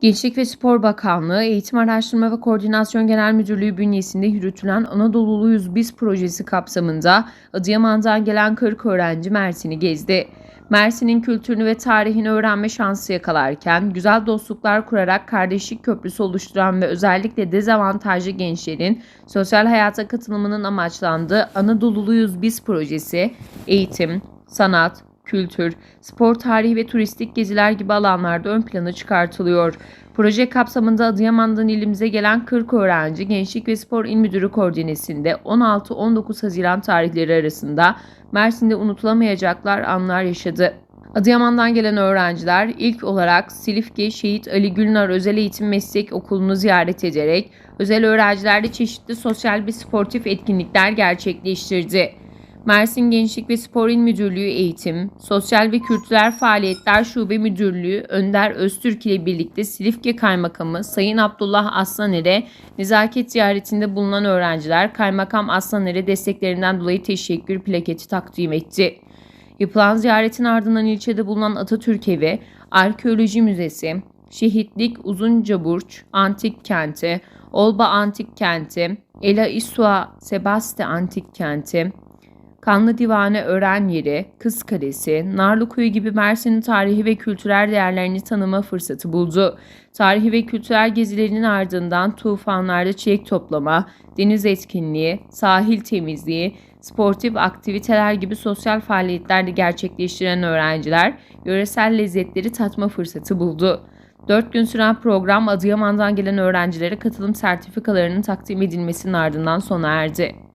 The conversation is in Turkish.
Gençlik ve Spor Bakanlığı, Eğitim Araştırma ve Koordinasyon Genel Müdürlüğü bünyesinde yürütülen Anadolu'luyuz Biz projesi kapsamında Adıyaman'dan gelen 40 öğrenci Mersin'i gezdi. Mersin'in kültürünü ve tarihini öğrenme şansı yakalarken güzel dostluklar kurarak kardeşlik köprüsü oluşturan ve özellikle dezavantajlı gençlerin sosyal hayata katılımının amaçlandığı Anadolu'luyuz Biz projesi eğitim, sanat, kültür, spor tarihi ve turistik geziler gibi alanlarda ön plana çıkartılıyor. Proje kapsamında Adıyaman'dan ilimize gelen 40 öğrenci Gençlik ve Spor İl Müdürü koordinesinde 16-19 Haziran tarihleri arasında Mersin'de unutulamayacaklar anlar yaşadı. Adıyaman'dan gelen öğrenciler ilk olarak Silifke Şehit Ali Gülnar Özel Eğitim Meslek Okulu'nu ziyaret ederek özel öğrencilerde çeşitli sosyal ve sportif etkinlikler gerçekleştirdi. Mersin Gençlik ve Spor İl Müdürlüğü Eğitim, Sosyal ve Kültürel Faaliyetler Şube Müdürlüğü Önder Öztürk ile birlikte Silifke Kaymakamı Sayın Abdullah Aslaner'e nezaket ziyaretinde bulunan öğrenciler Kaymakam Aslaner'e desteklerinden dolayı teşekkür plaketi takdim etti. Yapılan ziyaretin ardından ilçede bulunan Atatürk Evi, Arkeoloji Müzesi, Şehitlik Uzuncaburç Antik Kenti, Olba Antik Kenti, Ela Isua Sebaste Antik Kenti, Kanlı Divane Öğren Yeri, Kız Kalesi, Narlıkuyu gibi Mersin'in tarihi ve kültürel değerlerini tanıma fırsatı buldu. Tarihi ve kültürel gezilerinin ardından tufanlarda çiçek toplama, deniz etkinliği, sahil temizliği, sportif aktiviteler gibi sosyal faaliyetler de gerçekleştiren öğrenciler yöresel lezzetleri tatma fırsatı buldu. 4 gün süren program Adıyaman'dan gelen öğrencilere katılım sertifikalarının takdim edilmesinin ardından sona erdi.